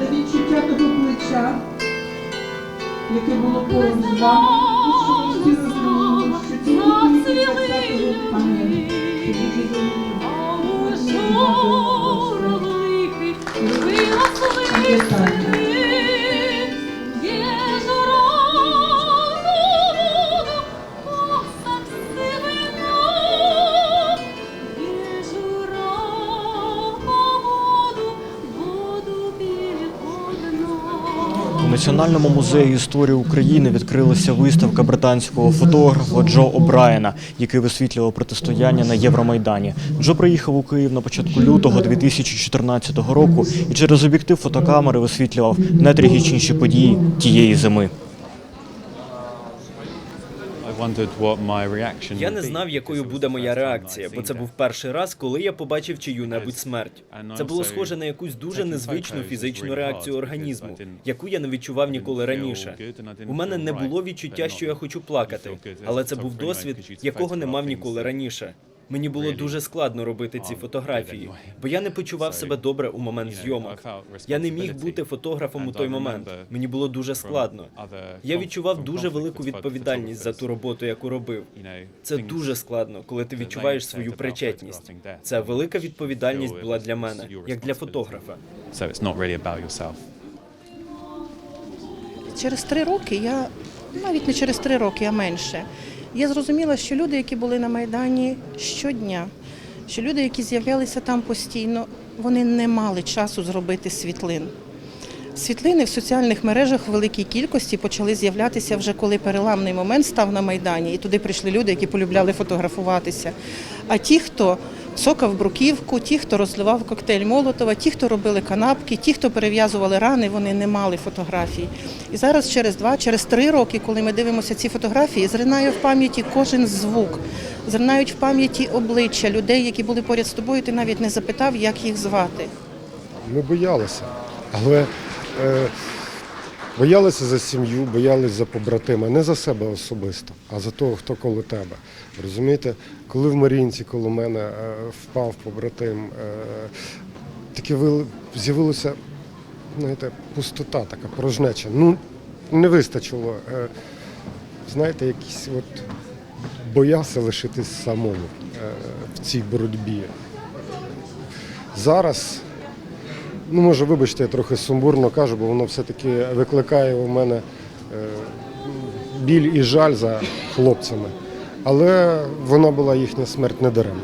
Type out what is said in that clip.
за відчуття того плеча, яке було поруч з вами, і що ви всі розуміли, що тільки цвіли пам'ять, що дуже зуміли. Пам'ятання. Національному музеї історії України відкрилася виставка британського фотографа Джо О'Брайена, який висвітлював протистояння на Євромайдані. Джо приїхав у Київ на початку лютого 2014 року і через об'єктив фотокамери висвітлював найтрагічніші події тієї зими. Я не знав, якою буде моя реакція, бо це був перший раз, коли я побачив чию-небудь смерть. Це було схоже на якусь дуже незвичну фізичну реакцію організму, яку я не відчував ніколи раніше. У мене не було відчуття, що я хочу плакати, але це був досвід, якого не мав ніколи раніше. Мені було дуже складно робити ці фотографії, бо я не почував себе добре у момент зйомок. Я не міг бути фотографом у той момент. Мені було дуже складно. Я відчував дуже велику відповідальність за ту роботу, яку робив. Це дуже складно, коли ти відчуваєш свою причетність. Це велика відповідальність була для мене, як для фотографа. Через три роки я навіть не через три роки, а менше. Я зрозуміла, що люди, які були на Майдані щодня, що люди, які з'являлися там постійно, вони не мали часу зробити світлин. Світлини в соціальних мережах в великій кількості почали з'являтися вже коли переламний момент став на Майдані, і туди прийшли люди, які полюбляли фотографуватися. А ті, хто цокав бруківку, ті, хто розливав коктейль Молотова, ті, хто робили канапки, ті, хто перев'язували рани, вони не мали фотографій. І зараз через два, через три роки, коли ми дивимося ці фотографії, зринає в пам'яті кожен звук, зринають в пам'яті обличчя людей, які були поряд з тобою. Ти навіть не запитав, як їх звати. Ми боялися, але е, боялися за сім'ю, боялися за побратима, не за себе особисто, а за того, хто коло тебе. Розумієте, коли в Марінці коло мене е, впав побратим, е, таке вил- з'явилася знаєте, пустота, така порожнеча. Ну, не вистачило, е, знаєте, якісь от боявся лишитись самому в цій боротьбі. Зараз Ну, може, вибачте, я трохи сумбурно кажу, бо воно все-таки викликає у мене е, біль і жаль за хлопцями. Але вона була їхня смерть недаремна.